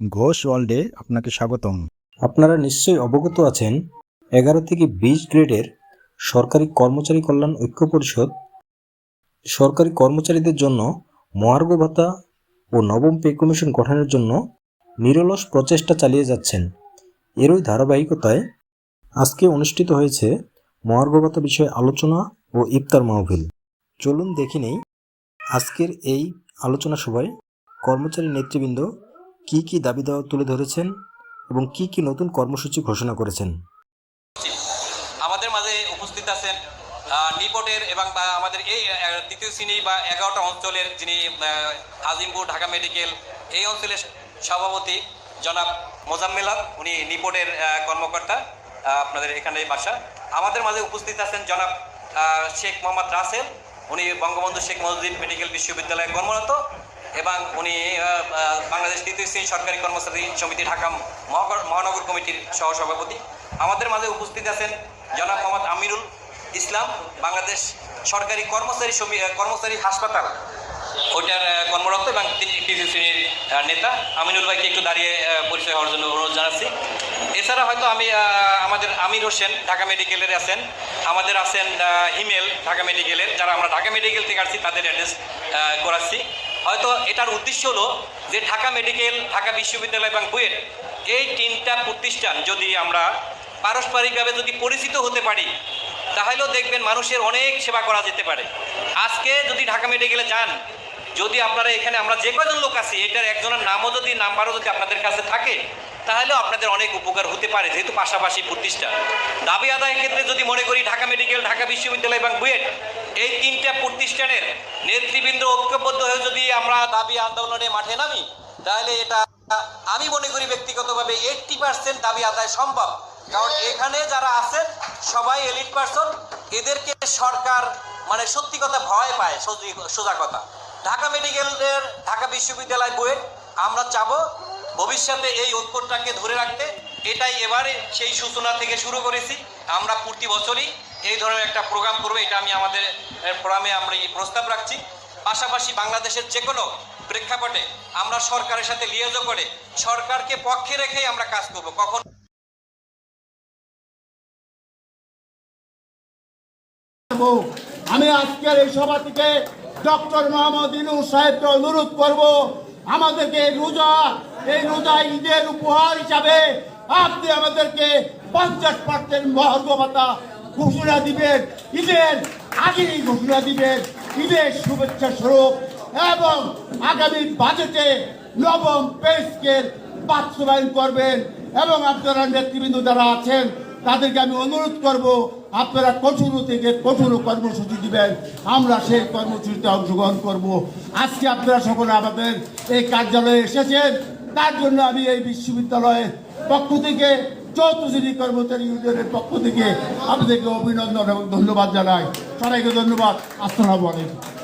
ঘোষ ওয়ার্ল্ডে আপনাকে স্বাগতম। আপনারা নিশ্চয়ই অবগত আছেন, এগারো থেকে বিশ গ্রেডের সরকারি কর্মচারী কল্যাণ ঐক্য পরিষদ সরকারি কর্মচারীদের জন্য মহার্ঘ ভাতা ও নবম পে কমিশন গঠনের জন্য নিরলস প্রচেষ্টা চালিয়ে যাচ্ছেন। এরই ধারাবাহিকতায় আজকে অনুষ্ঠিত হয়েছে মহার্ঘ ভাতা বিষয়ে আলোচনা ও ইফতার মাহফিল। চলুন দেখে নেই, আজকের এই আলোচনা সভায় কর্মচারী নেতৃবৃন্দ কী কী দাবি দাওয়া তুলে ধরেছেন এবং কি কি নতুন কর্মসূচি ঘোষণা করেছেন? আমাদের মাঝে উপস্থিত আছেন নিপটের এবং আমাদের এই তৃতীয় শ্রেণি বা এগারোটা অঞ্চলের যিনি আজিমপুর, ঢাকা মেডিকেল, এই অঞ্চলের সভাপতি জনাব মোজাম্মেলাত উনি নিপটের কর্মকর্তা আপনাদের এখানে বাসা। আমাদের মাঝে উপস্থিত আছেন জনাব শেখ মোহাম্মদ রাসেল, উনি বঙ্গবন্ধু শেখ মুজিব মেডিকেল বিশ্ববিদ্যালয়ে কর্মরত। এবং উনি বাংলাদেশ তৃতীয় সরকারি কর্মচারী সমিতি ঢাকা মহানগর মহানগর কমিটির সহসভাপতি। আমাদের মাঝে উপস্থিত আছেন জনাব মোহাম্মদ আমিরুল ইসলাম, বাংলাদেশ সরকারি কর্মচারী সমি কর্মচারী হাসপাতাল। ওইটার কর্মরত এবং তৃতীয় শ্রেণির নেতা। আমিনুল ভাইকে একটু দাঁড়িয়ে পরিচয় হওয়ার জন্য অনুরোধ জানাচ্ছি। এছাড়া হয়তো আমি আমাদের আমির হোসেন ঢাকা মেডিকেলের আছেন। আমাদের আছেন হিমেল ঢাকা মেডিকেলের। যারা আমরা ঢাকা মেডিকেল থেকে আসছি, তাদের অ্যাড্রেস করাচ্ছি। হয়তো এটার উদ্দেশ্য হলো যে ঢাকা মেডিকেল, ঢাকা বিশ্ববিদ্যালয় এবং বুয়েট এই তিনটা প্রতিষ্ঠান যদি আমরা পারস্পরিকভাবে যদি পরিচিত হতে পারি, তাহলেও দেখবেন মানুষের অনেক সেবা করা যেতে পারে। আজকে যদি ঢাকা মেডিকেলে যান, যদি আপনারা এখানে আমরা যে কজন লোক আছি, এটার একজনের নামও যদি, নাম্বারও যদি আপনাদের কাছে থাকে তাহলেও আপনাদের অনেক উপকার হতে পারে, যেহেতু পাশাপাশি প্রতিষ্ঠান। দাবি আদায়ের ক্ষেত্রে যদি মনে করি ঢাকা মেডিকেল, ঢাকা বিশ্ববিদ্যালয় এবং বুয়েট, এই তিনটা প্রতিষ্ঠানের নেতৃবৃন্দ ঐক্যবদ্ধ হয়ে যদি আমরা দাবি আন্দোলনে মাঠে নামি, তাহলে এটা আমি মনে করি ব্যক্তিগতভাবে এইটটি পার্সেন্ট দাবি আদায় সম্ভব। কারণ এখানে যারা আছেন, সবাই এলিট পার্সন এদেরকে সরকার মানে সত্যি কথা ভয় পায় সজি- কথা। ঢাকা মেডিকেলের, ঢাকা বিশ্ববিদ্যালয় বুয়েট, আমরা চাবো ভবিষ্যতে এই ঐক্যটাকে ধরে রাখতে এটাই এবারে সেই সূচনা থেকে শুরু করেছি আমরা প্রতি বছরই এই ধরনের একটা প্রোগ্রাম করব, এটা আমি আমাদের প্রোগ্রামে আমরা এই প্রস্তাব রাখছি পাশাপাশি বাংলাদেশের যে কোনো প্রেক্ষাপটে আমরা সরকারের সাথে লিয়াজো করে সরকারকে পক্ষে রেখেই আমরা কাজ করব কখন। আমি আজকের এই সভা থেকে ডক্টর মোহাম্মদ ইনুস সাহেবকে অনুরোধ করব, আমাদেরকে রোজা এই রোজা ঈদের উপহার হিসাবে আপনি আমাদেরকে পঞ্চাশ পার্সেন্ট মহর্গ ভাতা ঘোষণা দিবেন। ঈদের আগেই ঘোষণা দিবেন। ঈদের শুভেচ্ছা স্বরূপ এবং আগামী বাজেটে নবম পে স্কেল বাস্তবায়ন করবেন এবং আপনারা নেতৃবৃন্দ যারা আছেন, তাদেরকে আমি অনুরোধ করব, আপনারা কঠোর থেকে কঠোর কর্মসূচি দিবেন। আমরা সেই কর্মসূচিতে অংশগ্রহণ করব। আজকে আপনারা সকলে আমাদের এই কার্যালয়ে এসেছেন। তার জন্য আমি এই বিশ্ববিদ্যালয়ের পক্ষ থেকে শ্রেণি কর্মচারী ইউনিয়নের পক্ষ থেকে আপনাদেরকে অভিনন্দন এবং ধন্যবাদ জানাই। সবাইকে ধন্যবাদ। আসসালামু আলাইকুম।